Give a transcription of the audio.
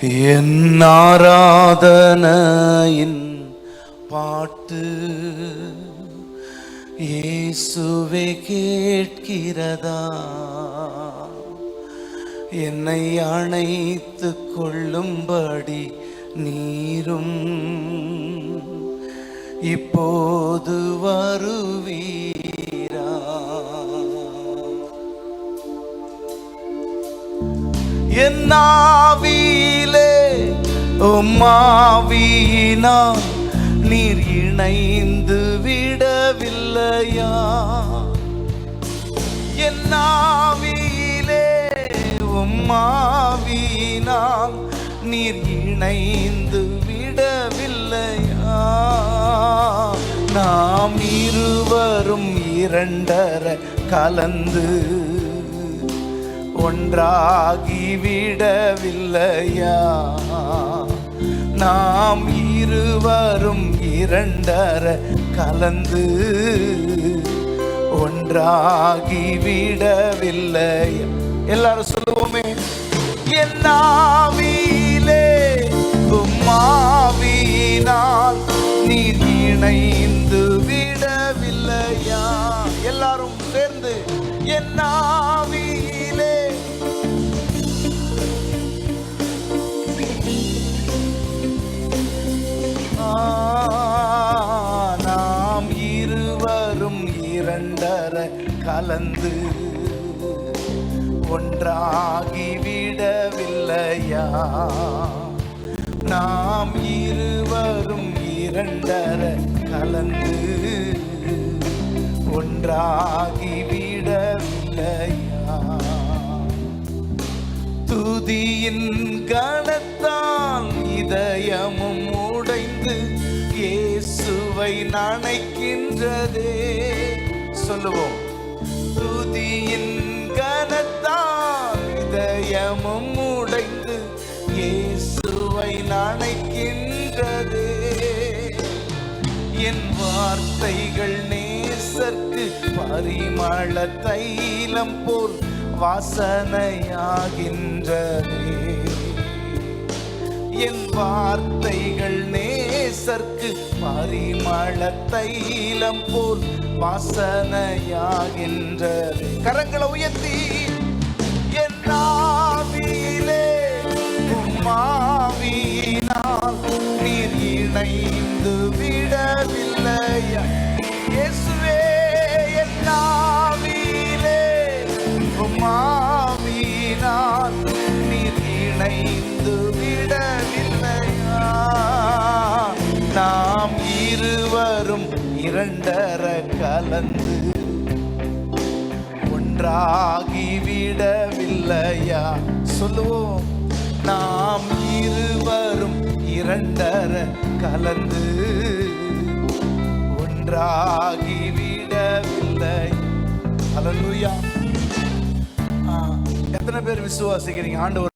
என் ஆராதனையின் பாட்டு இயேசுவே கேட்கிறதா? என்னை அணைத்து கொள்ளும்படி நீரும் இப்போது வருவீர். என்னாவிலே ஆவியிலே நீர் இணைந்து விடவில்லையா? என்னாவிலே உம்மாவினால் நீர் இணைந்து விடவில்லையா? நாம் இருவரும் இரண்டர கலந்து ஒன்றாகிவிடவில்லையா? நாம் இருவரும் இரண்டர கலந்து ஒன்றாகிவிடவில்லையா? எல்லாரும் சொல்லுவோமே என்னாவிலே உம்மாவினால் நீ இணைந்து விடவில்லையா? எல்லாரும் சேர்ந்து என்னாவி இரண்டர கலந்து ஒன்றாகி விடவில்லையா நாம் இருவரும் இரண்டர கலந்து ஒன்றாகி விடவில்லையா துதியின் கணத்தால் இதயமும் உடைந்து இயேசுவை நனைக்கின்றதே. சொல்லுவோம். துதியின் கணத்தால் இதயமும் உடைந்து இயேசுவை நாணைக்கின்றது. என் வார்த்தைகள் நேசர்க்கு பரிமள தைலம் போல் வாசனையாகின்றதே. என் வார்த்தைகள் நேசர்க்கு பரிமள தைலம் போல் வாசனையாகின்றது கரங்களை உயர்த்தி என் நாவிலே உம்மாவியினால் நீர் இணைந்து விடவில்லையா? இயேசுவே என் ஆவியிலே உம்மாவியினால் நீர் இணைந்து இரண்டர கலந்து ஒன்றாகி விடவில்லையா சொல்லுவோம். நாம் இருவரும் இரண்டர கலந்து ஒன்றாகி விடவில்லை அல்லேலூயா எத்தனை பேர் விசுவாசிக்கிறீங்க? ஆண்டவர்